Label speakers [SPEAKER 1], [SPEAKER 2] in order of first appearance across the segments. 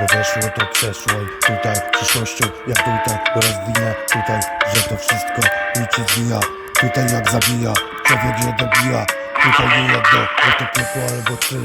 [SPEAKER 1] Bo zeszło to przeszło i tutaj przyszłością jak tutaj rozwinę tutaj, że to wszystko nic się zwija. Tutaj jak zabija, człowiek je dobija. Tutaj nie jedno, że to piekło albo ty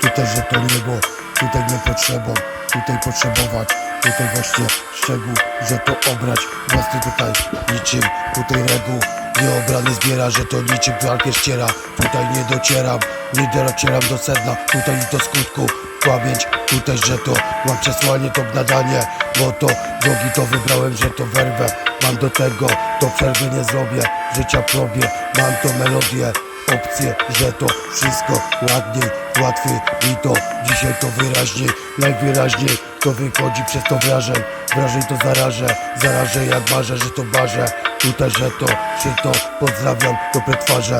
[SPEAKER 1] Tutaj, że to niebo, tutaj nie potrzebą Tutaj potrzebować, tutaj właśnie szczegół Że to obrać własny tutaj niczym. Tutaj reguł Nieobrany zbiera, że to niczym. Walkę ściera Tutaj nie docieram, nie docieram do sedna Tutaj i do skutku. Pamięć tutaj, że to mam przesłanie, to nadanie Bo to drogi to wybrałem, że to werwę. Mam do tego, to przerwy nie zrobię. Życia probie, mam to melodię. Opcje, że to wszystko ładniej, łatwiej i to dzisiaj to wyraźniej, najwyraźniej to wychodzi przez to wrażeń, wrażeń to zarażę, zarażę jak marzę, że to barzę, tutaj, że to, czy to pozdrawiam, to pretwarzę,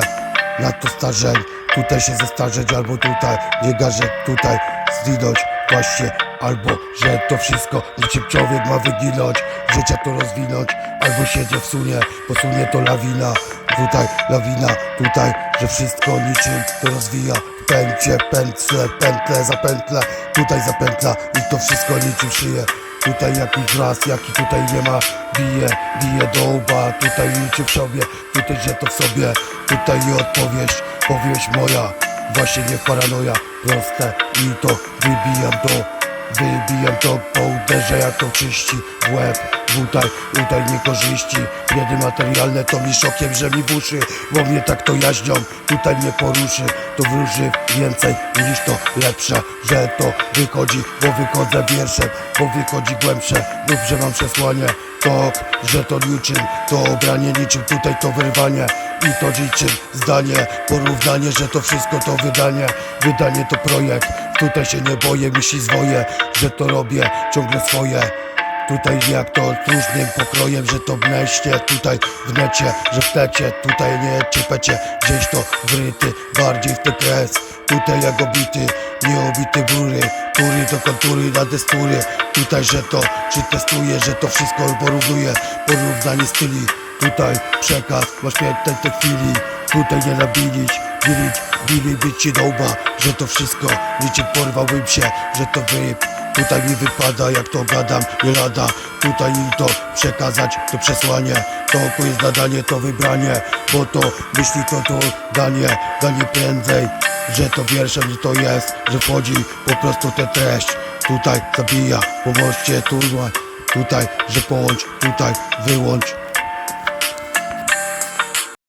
[SPEAKER 1] na to starzeń, tutaj się zestarzeć albo tutaj, nie garzę tutaj, zginąć właśnie, albo, że to wszystko, niczym człowiek ma wyginąć, życia to rozwinąć, albo siedzie w sunie, posunie to lawina, tutaj lawina, tutaj, że wszystko niczym to rozwija, pęcie, pętle, pętle, zapętle, tutaj zapętla i to wszystko niczym szyje. Tutaj jakiś raz, jaki tutaj nie ma. Bije, bije do łba. Tutaj niczym w sobie Tutaj, że to w sobie. Tutaj nie odpowiedź Powieść moja. Właśnie nie paranoja Proste i to wybijam to Wybijam to, po uderzę jak to czyści w łeb. Tutaj, tutaj niekorzyści Biedy materialne to mi szokiem, że mi w uszy. Bo mnie tak to jaźnią, tutaj mnie poruszy. To wróży więcej niż to lepsze Że to wychodzi, bo wychodzę wierszem Bo wychodzi głębsze, lub że mam przesłanie. To, że to niczym, to obranie niczym. Tutaj to wyrwanie i to niczym zdanie Porównanie, że to wszystko to wydanie. Wydanie to projekt Tutaj się nie boję, myśli zwoje Że to robię ciągle swoje. Tutaj jak to różnym pokrojem, że to mneście Tutaj w necie, że w tecie Tutaj nie czypecie, gdzieś to wryty Bardziej w ten kres Tutaj jak obity, nie obity bury Tury to kontury na destury. Tutaj, że to, czy testuję, że to wszystko porównuję Porównanie styli Tutaj przekaz, masz święte te chwili. Tutaj nie nabilić, bilić, bili bić ci do łba Że to wszystko, niczym porwałbym się, że to wyjeb. Tutaj mi wypada, jak to gadam, nie lada. Tutaj im to przekazać, to przesłanie. To oko jest nadanie, to wybranie. Bo to myśli to to danie, danie prędzej Że to wierszem, że to jest, że wchodzi po prostu tę treść. Tutaj zabija, pomóżcie, turma Tutaj, że połącz, tutaj wyłącz